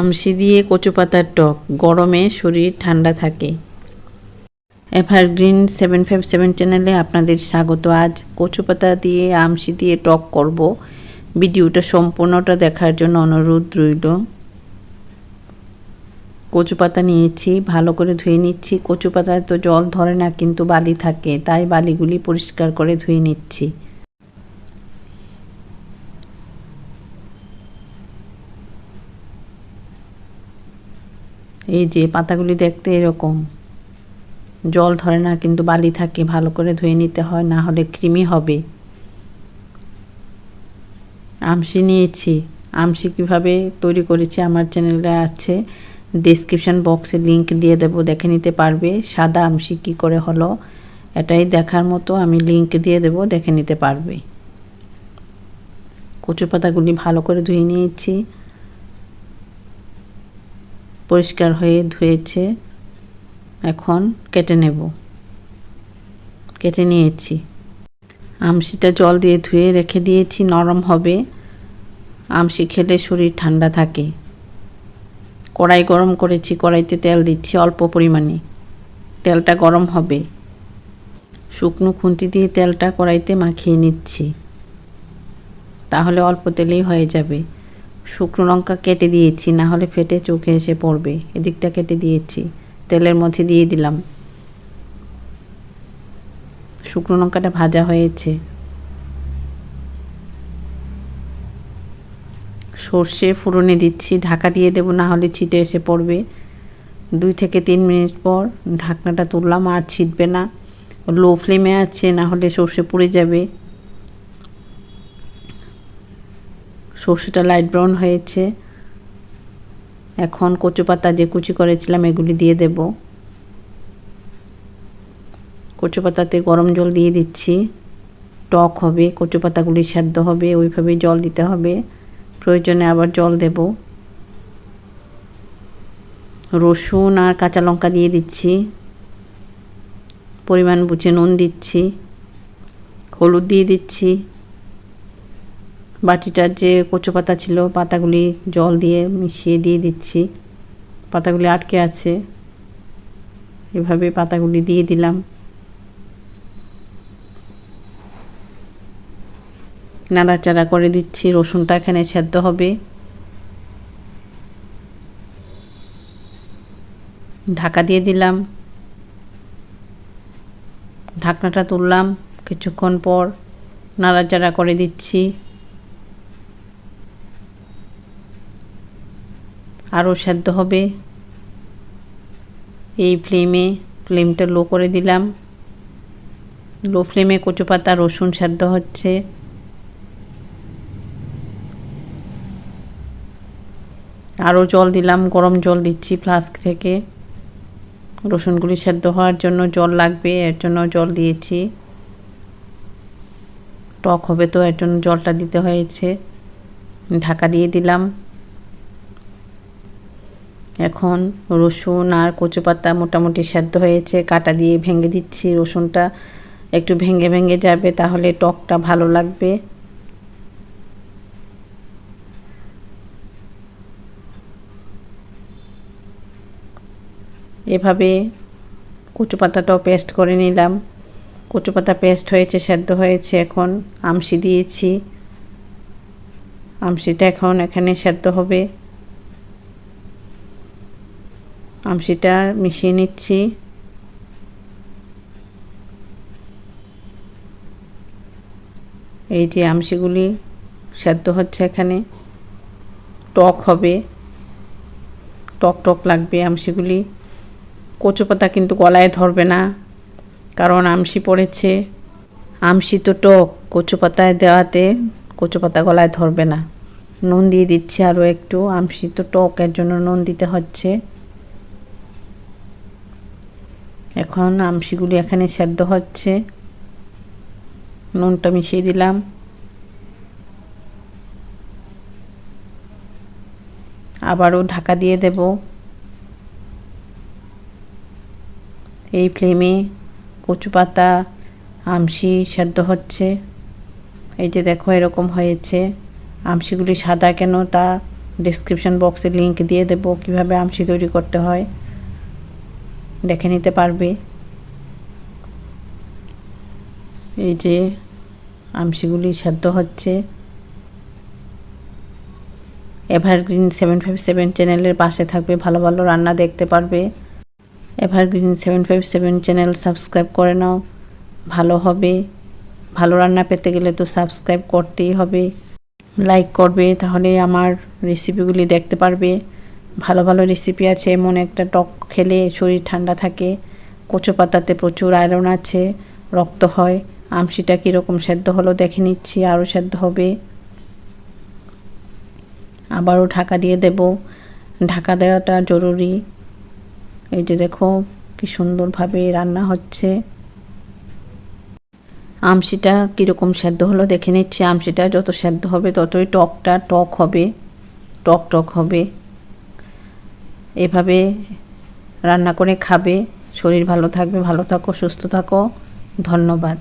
আমসি দিয়ে কচু পাতার টক, গরমে শরীর ঠান্ডা থাকে। এভারগ্রিন সেভেন ফাইভ সেভেন চ্যানেলে আপনাদের স্বাগত। আজ কচু পাতা দিয়ে আমসি দিয়ে টক করব। ভিডিওটা সম্পূর্ণটা দেখার জন্য অনুরোধ রইল। কচু পাতা নিয়েছি, ভালো করে ধুয়ে নিচ্ছি। কচু পাতায় তো জল ধরে না, কিন্তু বালি থাকে, তাই বালিগুলি পরিষ্কার করে ধুয়ে নিচ্ছি। এই যে পাতাগুলি দেখতে এরকম। জল ধরে না, কিন্তু বালি থাকে, ভালো করে ধুয়ে নিতে হয়, না হলে কৃমি হবে। আমসি নিয়েছি। আমসি কীভাবে তৈরি করেছি আমার চ্যানেলে আছে। ডিসক্রিপশান বক্সে লিংক দিয়ে দেবো, দেখে নিতে পারবে। সাদা আমসি কি করে হলো, এটাই দেখার মতো আমি লিংক দিয়ে দেবো, দেখে নিতে পারবে। কচু পাতাগুলি ভালো করে ধুয়ে নিয়েছি। পরিষ্কার হয়ে ধুয়েছে, এখন কেটে নেব। কেটে নিয়েছি। আমসিটা জল দিয়ে ধুয়ে রেখে দিয়েছি, নরম হবে। আমসি খেলে শরীর ঠান্ডা থাকে। কড়াই গরম করেছি, কড়াইতে তেল দিচ্ছি অল্প পরিমাণে। তেলটা গরম হবে। শুকনো খুন্তি দিয়ে তেলটা কড়াইতে মাখিয়ে নিচ্ছি। তাহলে অল্প তেলেই হয়ে যাবে। শুকনো লঙ্কা কেটে দিয়েছি, না হলে ফেটে চোখে এসে পড়বে। এদিকটা কেটে দিয়েছি, তেলের মধ্যে দিয়ে দিলাম। শুকনো লঙ্কাটা ভাজা হয়েছে। সর্ষে ফুরনে দিচ্ছি, ঢাকা দিয়ে দেবো, না হলে ছিটে এসে পড়বে। দুই থেকে তিন মিনিট পর ঢাকনাটা তুললাম, আর ছিটবে না। লো ফ্লেমে আছে, না হলে সর্ষে পুড়ে যাবে। সর্ষেটা লাইট ব্রাউন হয়েছে। এখন কচু পাতা যে কুচি করেছিলাম, এগুলি দিয়ে দেব। কচু পাতাতে গরম জল দিয়ে দিচ্ছি। টক হবে, কচু পাতাগুলি সেদ্ধ হবে ওইভাবে জল দিতে হবে। প্রয়োজনে আবার জল দেব। রসুন আর কাঁচা লঙ্কা দিয়ে দিচ্ছি। পরিমাণ বুঝে নুন দিচ্ছি। হলুদ দিয়ে দিচ্ছি। বাটিটার যে কচু পাতা ছিল, পাতাগুলি জল দিয়ে মিশিয়ে দিয়ে দিচ্ছি। পাতাগুলি আটকে আছে। এভাবে পাতাগুলি দিয়ে দিলাম। নাড়াচাড়া করে দিচ্ছি, রসুনটা এখানে সেদ্ধ হবে। ঢাকা দিয়ে দিলাম। ঢাকনাটা তুললাম। কিছুক্ষণ পর নাড়াচাড়া করে দিচ্ছি। আরও সেদ্ধ হবে। এই ফ্লেমে ফ্লেমটা লো করে দিলাম। লো ফ্লেমে কচু পাতা রসুন সেদ্ধ হচ্ছে। আরও জল দিলাম, গরম জল দিচ্ছি ফ্লাস্ক থেকে। রসুনগুলি সেদ্ধ হওয়ার জন্য জল লাগবে, এর জন্য জল দিয়েছি। টক হবে তো, এর জন্য জলটা দিতে হয়েছে। ঢাকা দিয়ে দিলাম। এখন রসুন আর কচু পাতা মোটামুটি সেদ্ধ হয়েছে, কাটা দিয়ে ভেঙে দিচ্ছি রসুনটা। একটু ভেঙে ভেঙে যাবে, তাহলে টকটা ভালো লাগবে। এভাবে কচু পাতাটাও পেস্ট করে নিলাম। কচু পাতা পেস্ট হয়েছে, সেদ্ধ হয়েছে, এখন আমসি দিয়েছি। আমসিটা এখন এখানে সেদ্ধ হবে। আমসিটা মিশিয়ে নিচ্ছি। এই যে আমসিগুলি সেদ্ধ হচ্ছে এখানে। টক হবে। টক টক লাগবে আমসিগুলি কচু পাতা কিন্তু গলায় ধরবে না, কারণ আমসি পড়েছে। আমসি তো টক, কচু পাতায় দেওয়াতে কচু পাতা গলায় ধরবে না। নুন দিয়ে দিচ্ছি আরও একটু। আমসি তো টকের জন্য নুন দিতে হচ্ছে। এখন আমসিগুলি এখানে সেদ্ধ হচ্ছে। নুনটা মিশিয়ে দিলাম। আবারও ঢাকা দিয়ে দেব। এই ফ্লেমে কচু পাতা আমসি সেদ্ধ হচ্ছে। এই যে দেখো এরকম হয়েছে। আমসিগুলি সাদা কেন তা ডিসক্রিপশন বক্সে লিংক দিয়ে দেব কীভাবে আমসি তৈরি করতে হয়। দেখে নিতে পারবে। এই যে আমসিগুলি সেদ্ধ হচ্ছে। এভারগ্রিন সেভেন ফাইভ সেভেন চ্যানেলের পাশে থাকবে, ভালো ভালো রান্না দেখতে পারবে। Evergreen seven five seven channel subscribe করে নাও, ভালো হবে। ভালো রান্না পেতে গেলে তো সাবস্ক্রাইব করতেই হবে। লাইক করবে, তাহলে আমার রেসিপিগুলি দেখতে পারবে। ভালো ভালো রেসিপি আছে, এমন একটা টক খেলে শরীর ঠান্ডা থাকে, কচু পাতাতে প্রচুর আয়রন আছে, রক্ত হয়, আমসিটা কীরকম সেদ্ধ হলো দেখে নিচ্ছি, আরও সেদ্ধ হবে। আবারও ঢাকা দিয়ে দেব। ঢাকা দেওয়াটা জরুরি। এই যে দেখো, কি সুন্দরভাবে রান্না হচ্ছে। আমসিটা কীরকম সেদ্ধ হলো দেখে নিচ্ছি, আমসিটা যত সেদ্ধ হবে ততই টকটা টক হবে, টক টক হবে। এভাবে রান্না করে খাবে শরীর ভালো থাকবে ভালো থাকো সুস্থ থাকো ধন্যবাদ।